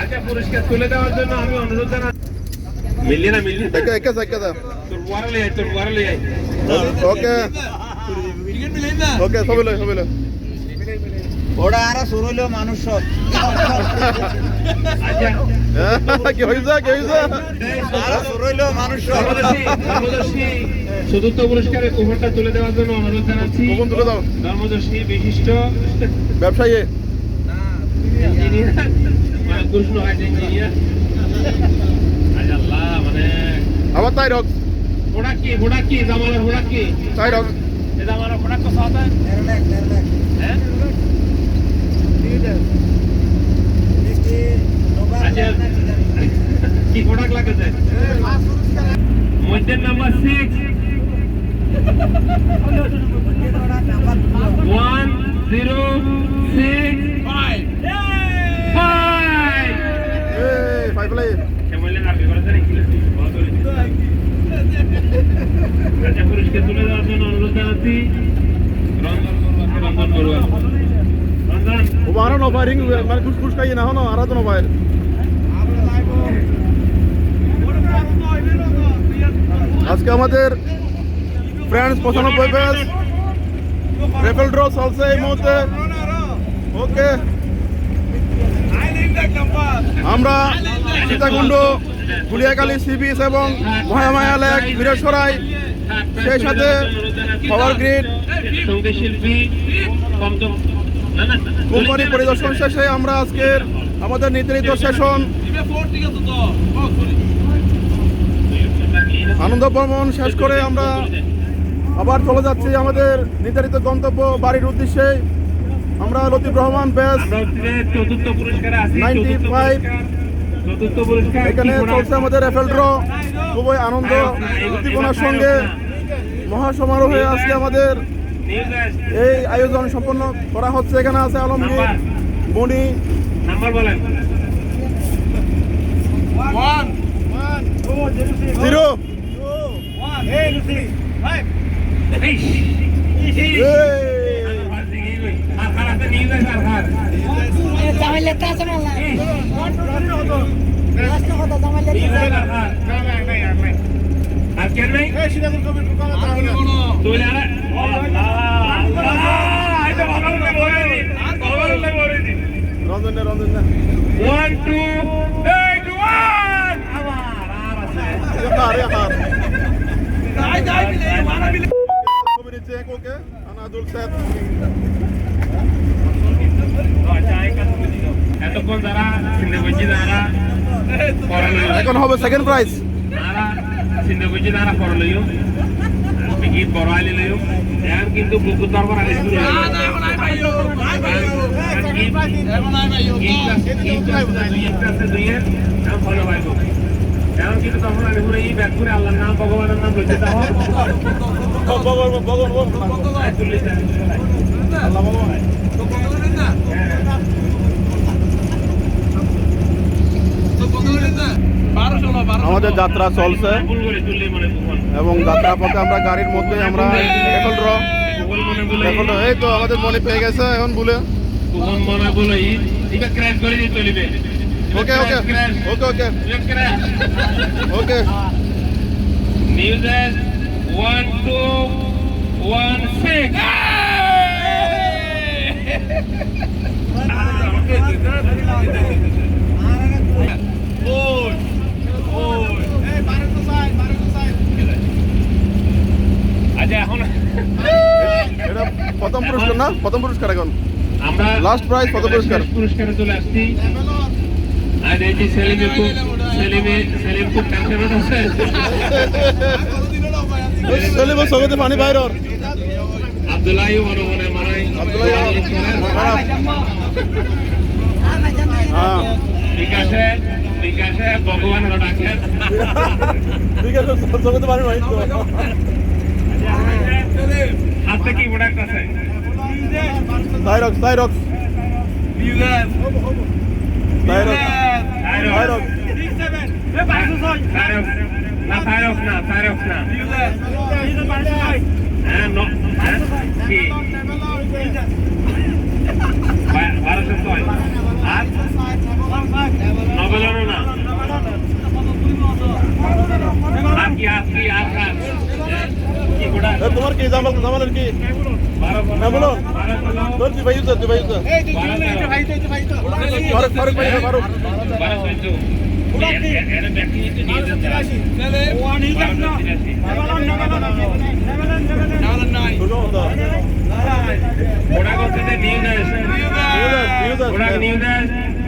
আচ্ছা পুরস্কার তুলে দেওয়ার জন্য আমি অনুরোধ জানাচ্ছি মিললি না মিললি একে একে একে তোর ওয়ারালে আয় তোর ওয়ারালে আয় ওকে ওকে সবাই লয় সবাই ওরা আর শুরু হইল মানুষ আচ্ছা। চতুর্থ পুরস্কারের কুপনটা তুলে দেওয়ার জন্য অনুরোধ জানাচ্ছি। কখন তুলে দাও। ধর্মদর্শী বিশিষ্ট ব্যবসায়ী। মানে মানে আবার তাই রক ওটা কি ওটা কি জামালের ওটা কি? তাই রক জামালের কত হ্যাঁ? আচ্ছা কি প্রোডাক্ট লাগেছে মধ্যে number six one zero six five five এই ফাইভ লাই শ্যামলের নাকি করেছে নাকি আচ্ছা পুরস্কার তুলে দেওয়ার জন্য অনুরোধ জানাচ্ছি রঞ্জন রঞ্জন বড়ুয়া রঞ্জন রিং মানে খুশ খুশ খাই না হনো আর তো নবাই আজকে আমাদের ফ্রেন্ডস পঁচানব্বই ব্যাচ রেফেল ড্র চলছে এই মুহূর্তে। ওকে আমরা সীতাকুণ্ড গুলিয়াকালী সি বিচ এবং মহামায়া লেক বীরেশ্বরাই সেই সাথে পাওয়ার গ্রিড শিল্পী কোম্পানি পরিদর্শন শেষে আমরা আজকের আমাদের নির্ধারিত সেশন আনন্দ ভ্রমণ শেষ করে আমরা আবার চলে যাচ্ছি আমাদের নির্ধারিত গন্তব্য বাড়ির উদ্দেশ্যে। আমরা লতিফ রহমান ব্যাস আমরা হচ্ছে চতুর্থ পুরস্কারে আছি 95 চতুর্থ পুরস্কার চতুর্থ পুরস্কার এখানে চলছে আমাদের রেফেল ড্র খুবই আনন্দ উদ্দীপনার সঙ্গে মহাসমারোহে আজকে আমাদের। এই আয়োজন সম্পন্ন করা হচ্ছে এখানে আছে আলমগীর বলেন জিরো এই, এই, এই। আর দিকে কই? আর খার আছে, নিউজ আছে, আর খার। জামাইলেটা আছে না এই, লাস্ট কথা জামাইলেটা নিউজ আছে, আর খার। আর কেন নাই? তুই না রে? আল্লাহ, আল্লাহ, এই তো বাবার উল্লেখ করে দিন। বাবার উল্লেখ করে দিন। রঞ্জন না, রঞ্জন না। One, two, eight, one! আবার, আর আছে। ওকে আনাদুল স্যার এতক্ষণ যারা চিন্তা করছি এখন হবে সেকেন্ড প্রাইজ চিন্তা করছি তারা গীত বড় আইলে লইও এখন কিন্তু বুকুর দরবার আগে শুরু হয়ে এখন কিন্তু তখন আমি পুরো এই ব্যাগ করে আল্লাহর নাম ভগবানের নাম লইতে ভুল করে যাত্রা চলছে এবং যাত্রা পথে আমরা গাড়ির মধ্যে আমরা এই তো আমাদের মনে পেয়ে গেছে, এখন বলে। Okay okay okay okay okay news one two one six এটা প্রথম পুরস্কার না? প্রথম পুরস্কার এখন? আমরা Last prize কত পুরস্কার? পুরস্কারে চলে আসছি। আর এই যে সেলিমে খুব সেলিমে সেলিম খুব টেনশন আছে চলিব সগতে পানি বাইর আব্দুল্লাহ মনে মনে মারাই। হ্যাঁ। বিকাশে বিকাশে ভগবান হলো ডাকেন। ঠিক আছে সগতে পানি বাইর হাতে কি প্রোডাক্ট আছে সাইরক্স সাইরক্স সাইরক্স সাইরক্স থাইরক্স না থাইরক্স না থাইরক্স না। হ্যাঁ নো হ্যাঁ তোমার কি জামাল জামালের কি? হ্যাঁ বলো তোর কি ভাই তুই ভাই ফারুক ফারুক ভাই ফারুক।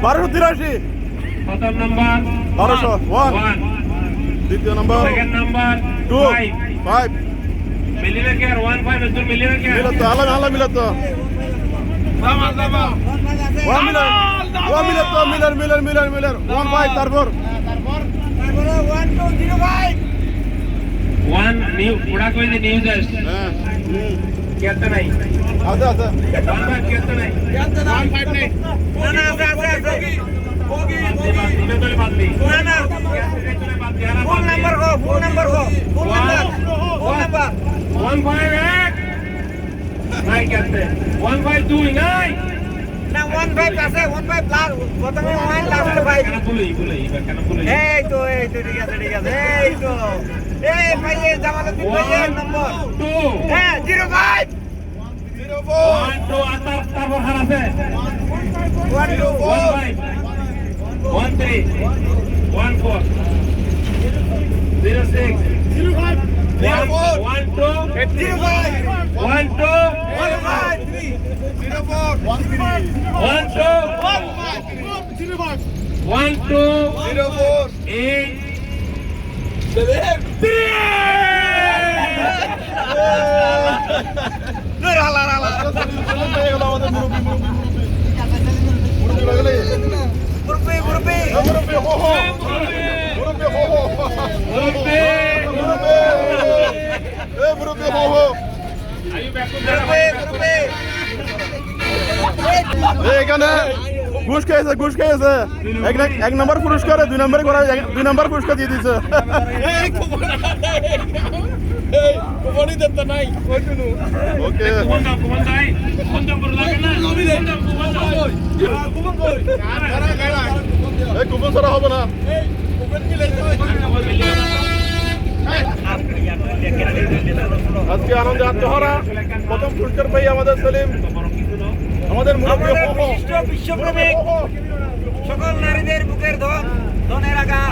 বারোশো তিরাশি। নাম্বার বারোশো। ওয়ান। ওয়ান দ্বিতীয় নম্বর সেকেন্ড নাম্বার টু ফাইভ মিলত আলাম আলাম মিলত ওয়ান মিলার ওয়ান মিলত মিলার মিলার মিলার মিলার ওয়ান ফাইভ তারপর ওয়ান নিউ ওরা কই যে নিউ দেশ হ্যাঁ। নাই ওয়ান ফাইভ কেতে নাই ওয়ান ফাইভ নাই দিবে তো বাদ দি ফোন নাম্বার গো ফোন নাম্বার গো phone number phone number one five এক নাই কেতে ওয়ান ফাইভ দুই নাই না ওয়ান ফাইভ আছে ওয়ান ফাইভ লাস্ট প্রথমে ওয়ান লাস্টে ফাইভ এই তো এই তো ঠিক আছে ঠিক আছে এই তো। এই ভাইয়ে জামালউদ্দিন ভাইয়ের নম্বর টু হ্যাঁ জিরো ফাইভ ওয়ান টু আর তার- তারপর হার আছে। One two one five one three one four zero six zero five one two one five three zero four one three one two one two zero four eight হালা হালা পেয়ে গেল আমাদের মুরব্বী মুরব্বী মুরব্বী মুরব্বী লাগলে মুরব্বি মুরব্বি মুরব্বী হো হো মুরব্বী এখানে ঘুষ খেয়েছে ঘুষ খেয়েছে। এক এক নম্বর পুরস্কারে দুই নম্বরে করা দুই নম্বর পুরস্কার দিয়ে এই কুপন ছাড়া হবে না। আজকে আনন্দে আত্মহারা। প্রথম পুরস্কার পাই আমাদের সেলিম আমাদের বিশিষ্ট বিশ্বপ্রেমিক। সকল নারীদের বুকের ধন ধনের আগা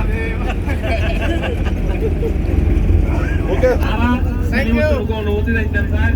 ওকে থ্যাংক ইউ অনুমতি দিতেন স্যার।